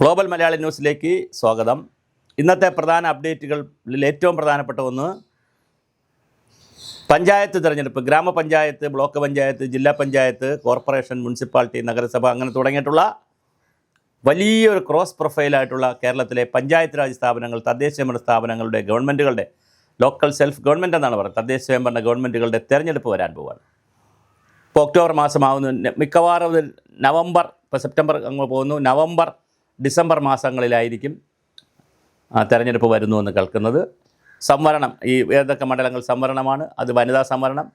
Global Malayali ന്യൂസിലേക്ക് സ്വാഗതം. ഇന്നത്തെ പ്രധാന അപ്ഡേറ്റുകളിൽ ഏറ്റവും പ്രധാനപ്പെട്ട ഒന്ന് പഞ്ചായത്ത് തിരഞ്ഞെടുപ്പ്. ഗ്രാമപഞ്ചായത്ത് ബ്ലോക്ക് പഞ്ചായത്ത് ജില്ലാ പഞ്ചായത്ത് കോർപ്പറേഷൻ മുനിസിപ്പാലിറ്റി നഗരസഭ അങ്ങനെ തുടങ്ങിയിട്ടുള്ള വലിയൊരു ക്രോസ് പ്രൊഫൈലായിട്ടുള്ള കേരളത്തിലെ പഞ്ചായത്ത് രാജ് സ്ഥാപനങ്ങൾ തദ്ദേശ സ്വയംഭരണ സ്ഥാപനങ്ങളുടെ ഗവൺമെന്റുകളുടെ ലോക്കൽ സെൽഫ് ഗവൺമെന്റ് എന്നാണ് പറയുന്നത്. തദ്ദേശ സ്വയംഭരണ ഗവൺമെന്റുകളുടെ തിരഞ്ഞെടുപ്പ് വരാൻ പോവുകയാണ് ഇപ്പോൾ ഒക്ടോബർ മാസമാവുന്നു. മിക്കവാറും നവംബർ ഇപ്പോൾ സെപ്റ്റംബർ അങ്ങ് പോകുന്നു. നവംബർ ഡിസംബർ മാസങ്ങളിലായിരിക്കും തെരഞ്ഞെടുപ്പ് വരുന്നു എന്ന് കേൾക്കുന്നത്. സംവരണം ഈ ഏതൊക്കെ മണ്ഡലങ്ങൾ സംവരണമാണ്? അത് വനിതാ സംവരണം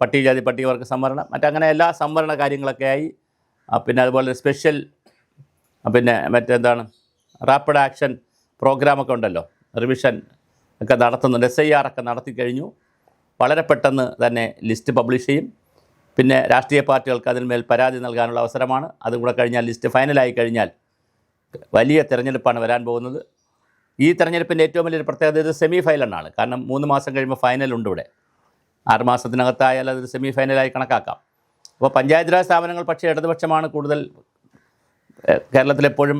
പട്ടികജാതി പട്ടികവർഗ സംവരണം മറ്റങ്ങനെ എല്ലാ സംവരണ കാര്യങ്ങളൊക്കെയായി പിന്നെ അതുപോലെ സ്പെഷ്യൽ പിന്നെ മറ്റെന്താണ്? റാപ്പിഡ് ആക്ഷൻ പ്രോഗ്രാമൊക്കെ ഉണ്ടല്ലോ. റിവിഷൻ ഒക്കെ നടത്തുന്നുണ്ട്. എസ് ഐ ആർ ഒക്കെ നടത്തി കഴിഞ്ഞു. വളരെ പെട്ടെന്ന് തന്നെ ലിസ്റ്റ് പബ്ലിഷ് ചെയ്യും. പിന്നെ രാഷ്ട്രീയ പാർട്ടികൾക്ക് അതിന്മേൽ പരാതി നൽകാനുള്ള അവസരമാണ്. അതും കൂടെ കഴിഞ്ഞാൽ ലിസ്റ്റ് ഫൈനലായി കഴിഞ്ഞാൽ വലിയ തിരഞ്ഞെടുപ്പാണ് വരാൻ പോകുന്നത്. ഈ തെരഞ്ഞെടുപ്പിന്റെ ഏറ്റവും വലിയൊരു പ്രത്യേകത ഇത് സെമി ഫൈനലാണ് കാരണം മൂന്ന് മാസം കഴിയുമ്പോൾ ഫൈനലുണ്ട് ഇവിടെ. ആറ് അതൊരു സെമി ഫൈനലായി കണക്കാക്കാം. അപ്പോൾ പഞ്ചായത്ത് രാജ് സ്ഥാപനങ്ങൾ പക്ഷേ ഇടതുപക്ഷമാണ് കൂടുതൽ കേരളത്തിലെപ്പോഴും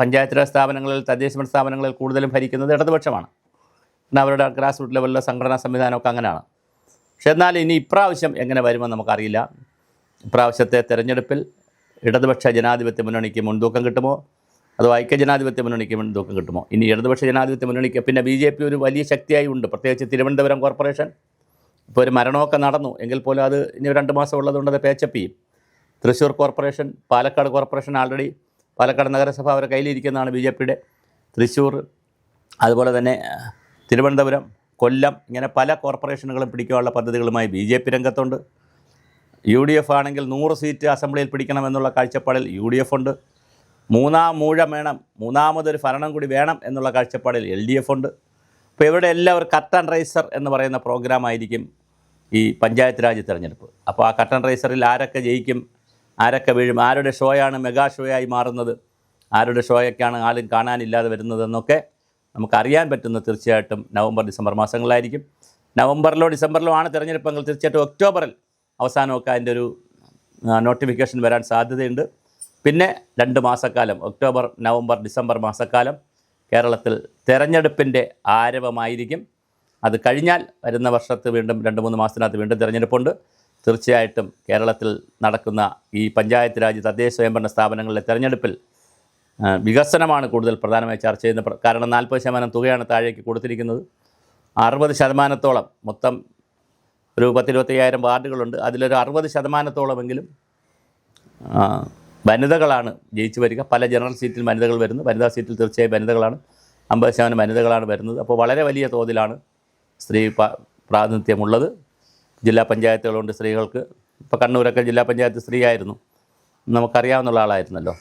പഞ്ചായത്ത് രാജ് സ്ഥാപനങ്ങളിൽ തദ്ദേശ ഭരണ സ്ഥാപനങ്ങളിൽ കൂടുതലും ഭരിക്കുന്നത് ഇടതുപക്ഷമാണ്. എന്നാൽ അവരുടെ ഗ്രാസ് റൂട്ട് ലെവലിലെ സംഘടനാ സംവിധാനമൊക്കെ അങ്ങനെയാണ്. പക്ഷെ എന്നാൽ ഇനി ഇപ്രാവശ്യം എങ്ങനെ വരുമെന്ന് നമുക്കറിയില്ല. ഇപ്രാവശ്യത്തെ തെരഞ്ഞെടുപ്പിൽ ഇടതുപക്ഷ ജനാധിപത്യ മുന്നണിക്ക് മുൻതൂക്കം കിട്ടുമോ? അതോ വൈക്ക ജനാധിപത്യ മുന്നണിക്ക് ദുഃഖം കിട്ടുമോ? ഇനി ഇടതുപക്ഷ ജനാധിപത്യ മുന്നണിക്ക് പിന്നെ ബി ജെ പി ഒരു വലിയ ശക്തിയായി ഉണ്ട്. പ്രത്യേകിച്ച് തിരുവനന്തപുരം കോർപ്പറേഷൻ. ഇപ്പോൾ ഒരു മരണമൊക്കെ നടന്നു. എങ്കിൽ പോലും അത് ഇനി രണ്ട് മാസം ഉള്ളതുകൊണ്ട് അത് പേച്ചപ്പ് ചെയ്യും Thrissur corporation Palakkad corporation already Palakkad നഗരസഭ അവരുടെ കയ്യിലിരിക്കുന്നതാണ് ബി ജെ പിയുടെ. തൃശ്ശൂർ അതുപോലെ തന്നെ തിരുവനന്തപുരം കൊല്ലം ഇങ്ങനെ പല കോർപ്പറേഷനുകളും പിടിക്കാനുള്ള പദ്ധതികളുമായി ബി ജെ പി രംഗത്തുണ്ട്. യു ഡി എഫ് ആണെങ്കിൽ നൂറ് സീറ്റ് അസംബ്ലിയിൽ പിടിക്കണമെന്നുള്ള കാഴ്ചപ്പാടിൽ യു ഡി എഫ് ഉണ്ട്. മൂന്നാം മൂഴം വേണം മൂന്നാമതൊരു ഭരണം കൂടി വേണം എന്നുള്ള കാഴ്ചപ്പാടിൽ എൽ ഡി എഫ് ഉണ്ട്. അപ്പോൾ ഇവിടെ എല്ലാം ഒരു കട്ടൺ റൈസർ എന്ന് പറയുന്ന പ്രോഗ്രാം ആയിരിക്കും ഈ പഞ്ചായത്ത് രാജ് തിരഞ്ഞെടുപ്പ്. അപ്പോൾ ആ കട്ടൺ റൈസറിൽ ആരൊക്കെ ജയിക്കും ആരൊക്കെ വീഴും ആരുടെ ഷോയാണ് മെഗാ ഷോയായി മാറുന്നത് ആരുടെ ഷോയൊക്കെയാണ് ആരും കാണാനില്ലാതെ വരുന്നതെന്നൊക്കെ നമുക്കറിയാൻ പറ്റുന്ന തീർച്ചയായിട്ടും നവംബർ ഡിസംബർ മാസങ്ങളിലായിരിക്കും. നവംബറിലോ ഡിസംബറിലോ ആണ് തിരഞ്ഞെടുപ്പെങ്കിൽ തീർച്ചയായിട്ടും ഒക്ടോബറിൽ അവസാനമൊക്കെ അതിന്റെ ഒരു നോട്ടിഫിക്കേഷൻ വരാൻ സാധ്യതയുണ്ട്. പിന്നെ രണ്ട് മാസക്കാലം ഒക്ടോബർ നവംബർ ഡിസംബർ മാസക്കാലം കേരളത്തിൽ തെരഞ്ഞെടുപ്പിന്റെ ആരവമായിരിക്കും അത് കഴിഞ്ഞാൽ വരുന്ന വർഷത്ത് വീണ്ടും രണ്ട് മൂന്ന് മാസത്തിനകത്ത് വീണ്ടും തിരഞ്ഞെടുപ്പുണ്ട്. തീർച്ചയായിട്ടും കേരളത്തിൽ നടക്കുന്ന ഈ പഞ്ചായത്ത് രാജ് തദ്ദേശ സ്വയംഭരണ സ്ഥാപനങ്ങളിലെ തെരഞ്ഞെടുപ്പിൽ വികസനമാണ് കൂടുതൽ പ്രധാനമായി ചർച്ച ചെയ്യുന്ന കാരണം നാൽപ്പത് ശതമാനം തുകയാണ് താഴേക്ക് കൊടുത്തിരിക്കുന്നത്. അറുപത് ശതമാനത്തോളം മൊത്തം ഒരു പത്തിരുപത്തയ്യായിരം വാർഡുകളുണ്ട്. അതിലൊരു അറുപത് ശതമാനത്തോളമെങ്കിലും വനിതകളാണ് ജയിച്ചു വരിക. പല ജനറൽ സീറ്റിൽ വനിതകൾ വരുന്നു. വനിതാ സീറ്റിൽ തീർച്ചയായും വനിതകളാണ്. അമ്പത് ശതമാനം വനിതകളാണ് വരുന്നത്. അപ്പോൾ വളരെ വലിയ തോതിലാണ് സ്ത്രീ പ്രാതിനിധ്യമുള്ളത്. ജില്ലാ പഞ്ചായത്തുകളുണ്ട് സ്ത്രീകൾക്ക്. ഇപ്പോൾ കണ്ണൂരൊക്കെ ജില്ലാ പഞ്ചായത്ത് സ്ത്രീ ആയിരുന്നു നമുക്കറിയാവുന്ന ആളായിരുന്നല്ലോ.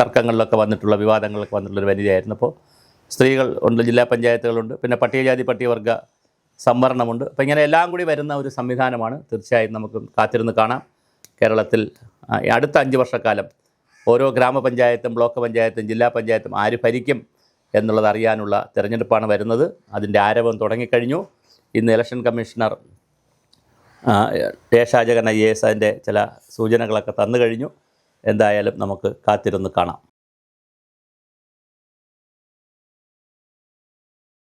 തർക്കങ്ങളിലൊക്കെ വന്നിട്ടുള്ള വിവാദങ്ങളിലൊക്കെ വന്നിട്ടുള്ള ഒരു വനിതയായിരുന്നു. അപ്പോൾ സ്ത്രീകൾ ഉണ്ട് ജില്ലാ പഞ്ചായത്തുകളുണ്ട്. പിന്നെ പട്ടികജാതി പട്ടികവർഗ സംവരണമുണ്ട്. അപ്പോൾ ഇങ്ങനെ എല്ലാം കൂടി വരുന്ന ഒരു സംവിധാനമാണ്. തീർച്ചയായും നമുക്ക് കാത്തിരുന്ന് കാണാം. കേരളത്തിൽ അടുത്ത അഞ്ച് വർഷക്കാലം ഓരോ ഗ്രാമപഞ്ചായത്തും ബ്ലോക്ക് പഞ്ചായത്തും ജില്ലാ പഞ്ചായത്തും ആര് ഭരിക്കും എന്നുള്ളത് അറിയാനുള്ള തിരഞ്ഞെടുപ്പാണ് വരുന്നത്. അതിന്റെ ആരവം തുടങ്ങിക്കഴിഞ്ഞു. ഇന്ന് ഇലക്ഷൻ കമ്മീഷണർ ദേശാചകൻ ഐ എ എസ് അതിന്റെ ചില സൂചനകളൊക്കെ തന്നു കഴിഞ്ഞു എന്തായാലും നമുക്ക് കാത്തിരുന്ന് കാണാം.